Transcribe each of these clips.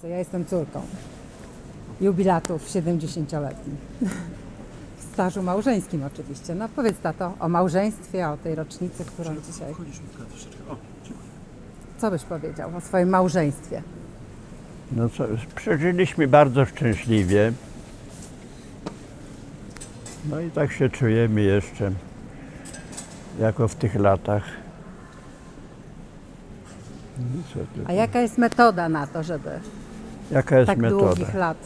rocznicę. Ja jestem córką jubilatów 70-letnich. W stażu małżeńskim oczywiście. No powiedz tato o małżeństwie, o tej rocznicy, którą dzisiaj... Chodzisz mi troszeczkę. O, dziękuję. Co byś powiedział o swoim małżeństwie? No co, przeżyliśmy bardzo szczęśliwie. No i tak się czujemy jeszcze, jako w tych latach. No? A jaka jest metoda na to, żeby Jaka jest tak metoda? długich lat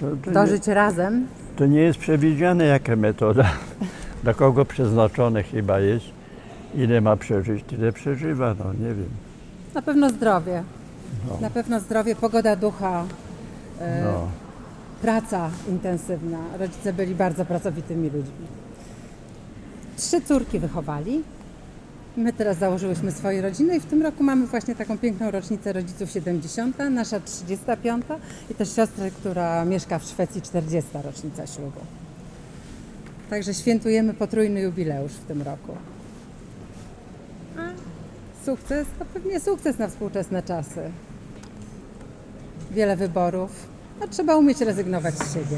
To, to, nie, dożyć razem? to nie jest przewidziane jaka metoda. Dla kogo przeznaczone chyba jest. Ile ma przeżyć, tyle przeżywa, no nie wiem. Na pewno zdrowie. No. Na pewno zdrowie, pogoda ducha, e, No. praca intensywna. Rodzice byli bardzo pracowitymi ludźmi. Trzy córki wychowali. My teraz założyłyśmy swoje rodziny i w tym roku mamy właśnie taką piękną rocznicę rodziców 70, nasza 35 i też siostrę, która mieszka w Szwecji 40 rocznica ślubu. Także świętujemy potrójny jubileusz w tym roku. A sukces? To pewnie sukces na współczesne czasy. Wiele wyborów. No, trzeba umieć rezygnować z siebie.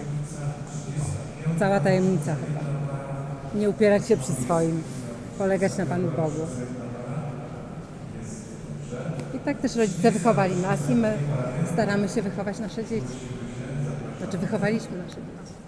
Cała tajemnica chyba. Nie upierać się przy swoim, polegać na Panu Bogu. I tak też rodzice wychowali nas i my staramy się wychować nasze dzieci. Znaczy wychowaliśmy nasze dzieci.